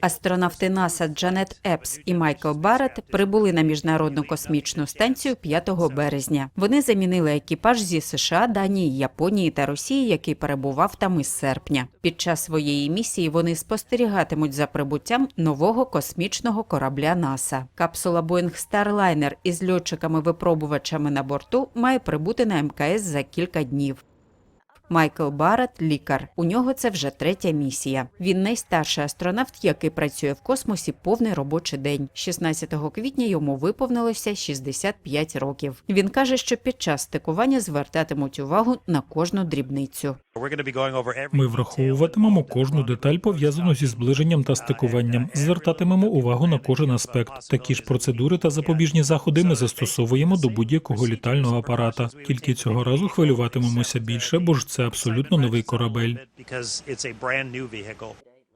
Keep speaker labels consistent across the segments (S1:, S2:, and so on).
S1: Астронавти НАСА Джанет Епс і Майкл Барретт прибули на міжнародну космічну станцію 5 березня. Вони замінили екіпаж зі США, Данії, Японії та Росії, який перебував там із серпня. Під час своєї місії вони спостерігатимуть за прибуттям нового космічного корабля НАСА. Капсула Boeing Starliner із льотчиками-випробувачами на борту має прибути на МКС за кілька днів. Майкл Барретт – лікар. У нього це вже третя місія. Він найстарший астронавт, який працює в космосі повний робочий день. 16 квітня йому виповнилося 65 років. Він каже, що під час стикування звертатимуть увагу на кожну дрібницю.
S2: Ми враховуватимемо кожну деталь пов'язану зі зближенням та стикуванням, звертатимемо увагу на кожен аспект. Такі ж процедури та запобіжні заходи ми застосовуємо до будь-якого літального апарата. Тільки цього разу хвилюватимемося більше, бо ж це абсолютно новий корабель.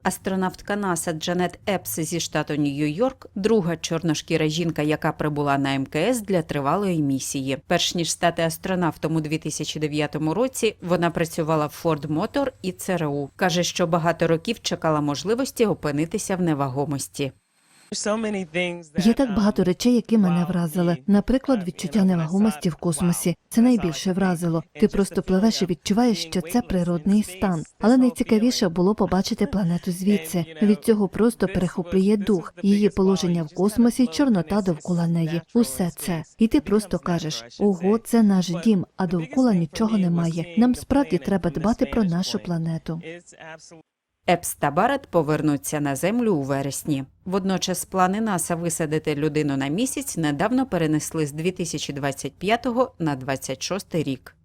S1: Астронавтка НАСА Джанет Епс зі штату Нью-Йорк, друга чорношкіра жінка, яка прибула на МКС для тривалої місії. Перш ніж стати астронавтом у 2009 році, вона працювала в Ford Motor і ЦРУ. каже, що багато років чекала можливості опинитися в невагомості.
S3: Є так багато речей, які мене вразили. Наприклад, відчуття невагомості в космосі. Це найбільше вразило. Ти просто пливеш і відчуваєш, що це природний стан. Але найцікавіше було побачити планету звідси. Від цього просто перехоплює дух, її положення в космосі, чорнота довкола неї. Усе це. І ти просто кажеш: ого, це наш дім, а довкола нічого немає. Нам справді треба дбати про нашу планету.
S1: Епс та Барет повернуться на землю у вересні. Водночас плани НАСА висадити людину на місяць недавно перенесли з 2025 на 2026 рік.